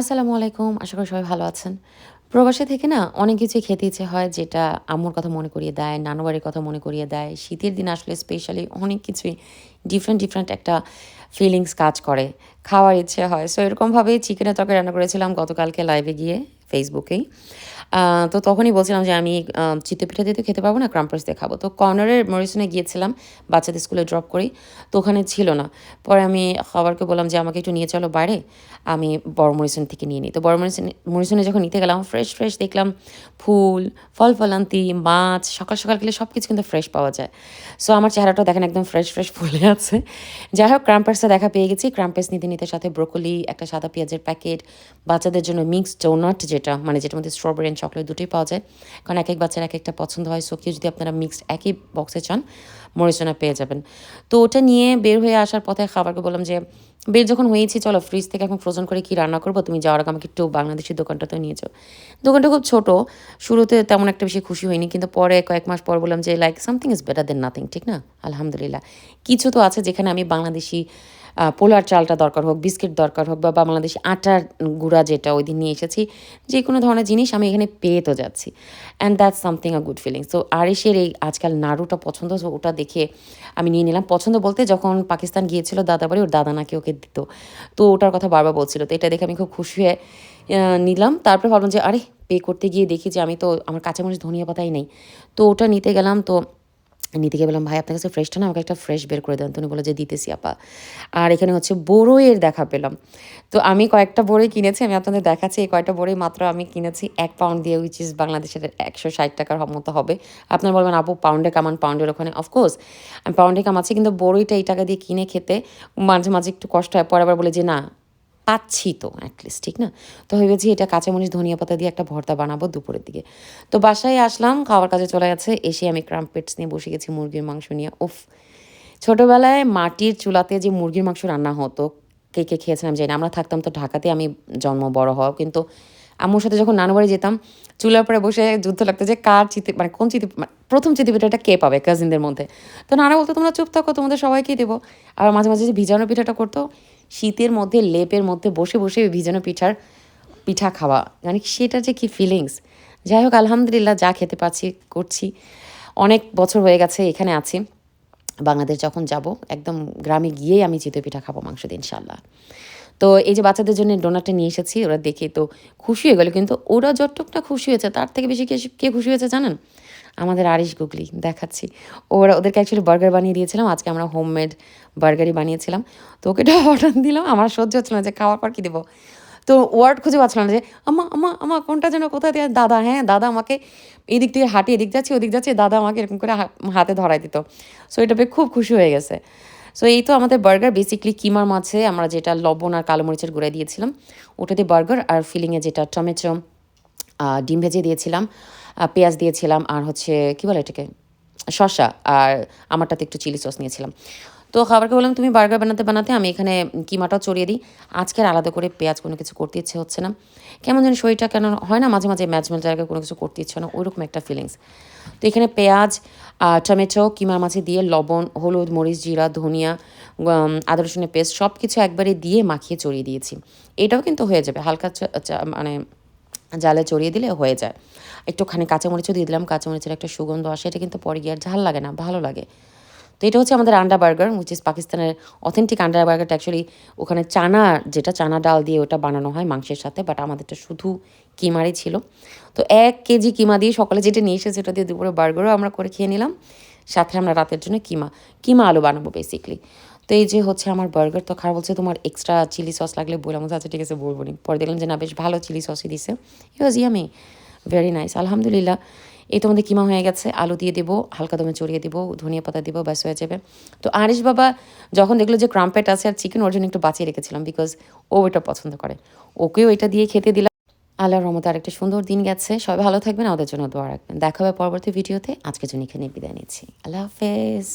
আসসালামু আলাইকুম, আশা করি সবাই ভালো আছেন। প্রবাসে থেকে না অনেক কিছুই খেতে ইচ্ছে হয় যেটা আম্মুর কথা মনে করিয়ে দেয়, নানুবাড়ির কথা মনে করিয়ে দেয়। শীতের দিন আসলে স্পেশালি অনেক কিছুই ডিফারেন্ট ডিফারেন্ট একটা ফিলিংস কাজ করে। খাওয়ার ইচ্ছে হয়। সো এরকমভাবেই চিকেনের তরকারি রান্না করেছিলাম গতকালকে লাইভে গিয়ে ফেসবুকেই তো তখনই বলছিলাম যে আমি চিতই পিঠা দিয়ে তো খেতে পারব না ক্রাম্পার্স দিয়ে খাব। তো কর্নারের মরিসনে গিয়েছিলাম, বাচ্চাদের স্কুলে ড্রপ করি, তো ওখানে ছিল না। পরে আমি খাবারকে বললাম যে, আমাকে একটু নিয়ে চলো বাইরে, আমি বড় মরিসন থেকে নিয়ে নিই। তো বড় মরিসন মরিসনে যখন নিতে গেলাম ফ্রেশ ফ্রেশ দেখলাম, ফুল, ফল ফলান্তি, মাছ, সকাল সকাল গেলে সব কিছু কিন্তু ফ্রেশ পাওয়া যায়। সো আমার চেহারাটা দেখেন একদম ফ্রেশ ফ্রেশ ফুলে আছে। যাই হোক ক্রাম্পার্সে দেখা পেয়ে গেছি। ক্রাম্পার্স নিতে নিতে সাথে ব্রোকলি একটা সাদা পেঁয়াজের প্যাকেট বাচ্চাদের জন্য মিক্সড ডোনাট যেটা মানে যেটার মধ্যে স্ট্রবেরি চকলেট দুটোই পাওয়া যায়। কারণ এক এক বাচ্চার এক একটা পছন্দ হয়। সো কেউ যদি আপনারা মিক্সড একই বক্সে চান, মরিচনা পেয়ে যাবেন। তো ওটা নিয়ে বের হয়ে আসার পথে খাবারকে বললাম যে, বের যখন হয়েছি, চলো ফ্রিজ থেকে এখন ফ্রোজন করে কি রান্না করব? তুমি যাওয়ার আগে আমাকে একটু বাংলাদেশি দোকানটাতে নিয়ে যাও। দোকানটা খুব ছোট। শুরুতে তেমন একটা বেশি খুশি হয়নি। কিন্তু পরে কয়েক মাস পর বললাম যে like something is better than nothing ঠিক না? আলহামদুলিল্লাহ। কিছু তো আছে যেখানে আমি বাংলাদেশি পোলার চালটা দরকার হোক, বিস্কিট দরকার হোক বা বাংলাদেশি আটার গুঁড়া যেটা ওই দিন নিয়ে এসেছি, যে কোনো ধরনের জিনিস আমি এখানে পেয়ে তো যাচ্ছি। And that's something a good feeling so আরিসের এই আজকাল নাড়ুটা পছন্দ ওটা দেখে আমি নিয়ে নিলাম। পছন্দ বলতে যখন পাকিস্তান গিয়েছিল দাদা বাড়ি ওর দাদা নাকি ওকে দিত। তো ওটার কথা বারবার বলছিল, তো এটা দেখে আমি খুব খুশি হয়ে নিলাম। তারপরে ভাবলাম যে, আরে, পে করতে গিয়ে দেখি যে আমি তো, আমার কাঁচামরিচ ধনিয়া পাতাই নেই। তো ওটা নিতে গেলাম, তো নিতে গিয়ে বললাম, ভাই, আপনার কাছে ফ্রেশটা না? আমাকে একটা ফ্রেশ বের করে দেন। তো উনি বলে যে দিতেছি, আপা। আর এখানে হচ্ছে বড়ইয়ের দেখা পেলাম। তো আমি কয়েকটা বড়ই কিনেছি, আমি আপনাদের দেখাচ্ছি, এই কয়েকটা বড়ই মাত্র আমি কিনেছি, এক পাউন্ড দিয়ে উইচ ইজ বাংলাদেশের একশো ষাট টাকার মতো হবে। আপনারা বলবেন, আপু পাউন্ডে কামান পাউন্ডের ওখানে? অফকোর্স আমি পাউন্ডে কামাচ্ছি, কিন্তু বড়ইটা এই টাকা দিয়ে কিনে খেতে মাঝে মাঝে একটু কষ্ট হয়। পরে আবার বলে যে, না পাচ্ছি তো অ্যাটলিস্ট ঠিক না? তো ভেবেছি এটা কাঁচামরিচ ধনিয়া পাতা দিয়ে একটা ভর্তা বানাবো দুপুরের দিকে। তো বাসায় আসলাম, খাওয়ার কাজে চলে গেছে, এসে আমি ক্রাম্পেটস নিয়ে বসে গেছি মুরগির মাংস নিয়ে। উফ! ছোটোবেলায় মাটির চুলাতে যে মুরগির মাংস রান্না হতো, কে কে খেয়েছিলাম জানি। আমরা থাকতাম তো ঢাকাতে, আমি জন্ম বড় হওয়া, কিন্তু আম্মুর সাথে যখন নানু বাড়ি যেতাম, চুলার পরে বসে যুদ্ধ লাগতো যে কার চিতে মানে কোন চিতে মানে প্রথম চিতি পিঠাটা কে পাবে কাজিনদের মধ্যে? তো নানা বলতো, তোমরা চুপ থাকো, তোমাদের সবাইকেই দেবো। আর মাঝে মাঝে যে ভিজানো পিঠাটা করতো শীতের মধ্যে, লেপের মধ্যে বসে বসে ভিজানো পিঠার, পিঠা খাওয়া। মানে সেটা যে কি ফিলিংস যাই হোক, আলহামদুলিল্লাহ যা খেতে পাচ্ছি, করছি। অনেক বছর হয়ে গেছে এখানে আছি। বাংলাদেশ যখন যাব, একদম গ্রামে গিয়েই আমি চিতই পিঠা খাব, মাংস দিয়ে ইনশাল্লাহ তো এই যে বাচ্চাদের জন্য ডোনাটটা নিয়ে এসেছি, ওরা দেখে তো খুশি হয়ে গেলো। কিন্তু ওরা যতটুকটা খুশি হয়েছে, তার থেকে বেশি কে কে খুশি হয়েছে জানেন? আমাদের আরিশ গুগলি, দেখাচ্ছি। ওরা ওদেরকে অ্যাকচুয়ালি বার্গার বানিয়ে দিয়েছিলাম, আজকে আমরা হোমমেড বার্গারই বানিয়েছিলাম। তো ওকে এটা অর্ডার দিলাম, আমার সহ্য হচ্ছিল না যে খাওয়ার পর কী দেবো। তো ওয়ার্ড খুঁজে পাচ্ছিলাম না যে আমা আমা আমা কোনটা যেন কোথায় দিয়ে, দাদা হ্যাঁ দাদা আমাকে এদিক থেকে হাঁটি এদিক যাচ্ছি, ওদিক যাচ্ছি, দাদা আমাকে এরকম করে হাতে ধরাই দিত। সো এটা পেয়ে খুব খুশি হয়ে গেছে। সো এই তো আমাদের বার্গার বেসিকলি কিমার মাছে আমরা যেটা লবণ আর কালো মরিচের গুঁড়া দিয়েছিলাম, ওটাতে বার্গার আর ফিলিংয়ে যেটা টমেটো ডিম ভেজে দিয়েছিলাম। পেঁয়াজ দিয়েছিলাম আর হচ্ছে, কী বলে এটাকে? শশা আর আমারটাতে একটু চিলি সস নিয়েছিলাম। তো খাবারকে বললাম, তুমি বার্গার বানাতে বানাতে আমি এখানে কিমাটাও চড়িয়ে দিই। আজকের আলাদা করে পেঁয়াজ কোনো কিছু করতে ইচ্ছে হচ্ছে না। কেমন যেন শরীরটা কেন হয় না, মাঝে মাঝে ম্যাচ ম্যাচ জায়গায় কোনো কিছু করতে ইচ্ছে না। ওইরকম একটা ফিলিংস তো এখানে পেঁয়াজ টমেটো, কিমার মাছে দিয়ে লবণ, হলুদ, মরিচ, জিরা, ধনিয়া আদা, রসুনের পেস্ট সব কিছু একবারে দিয়ে মাখিয়ে চড়িয়ে দিয়েছি। এটাও কিন্তু হয়ে যাবে। হালকা মানে জালে চড়িয়ে দিলে হয়ে যায়। একটুখানি কাঁচামরিচও দিয়ে দিলাম, কাঁচামরিচের একটা সুগন্ধ আসে, এটা কিন্তু পরে গিয়ে আর ঝাল লাগে না, ভালো লাগে। তো এটা হচ্ছে আমাদের আন্ডা বার্গার উইচ পাকিস্তানের অথেন্টিক আন্ডা বার্গারটা অ্যাকচুয়ালি ওখানে চানা, যেটা চানা ডাল দিয়ে ওটা বানানো হয় মাংসের সাথে বাট আমাদেরটা শুধু কিমারই ছিল। তো এক কেজি কিমা দিয়ে সকালে যেটা নিয়ে এসেছে সেটা দিয়ে দুপুরে বার্গারও আমরা করে খেয়ে নিলাম। সাথে আমরা রাতের জন্য কিমা কিমা আলু বানাবো বেসিকলি তো এই যে হচ্ছে আমার বার্গার, তো খারাপ বলছে তোমার এক্সট্রা চিলি সস লাগলে বললাম আচ্ছা ঠিক আছে, বলব নি। পরে দেখলাম যে না, বেশ ভালো চিলি সসই দিছে। It was yummy very nice আলহামদুলিল্লাহ। এই তোমাদের কিমা হয়ে গেছে, আলু দিয়ে দেবো, হালকা দমে চড়িয়ে দেবো, ধনিয়া পাতা দেবো, ব্যাস হয়ে যাবে। তো আরিশ বাবা যখন দেখল যে ক্রাম্পেট আছে আর চিকেন ওর জন্য একটু বাঁচিয়ে রেখেছিলাম বিকজ ও ওইটা পছন্দ করে। ওকেও এটা দিয়ে খেতে দিলাম। আল্লাহর রহমতে আরেকটা সুন্দর দিন গেছে। সবাই ভালো থাকবেন, আমাদের জন্য দোয়া রাখবেন। দেখা হবে পরবর্তী ভিডিওতে। আজকের জন্য এখানে বিদায় নিচ্ছি। আল্লাহ হাফেজ।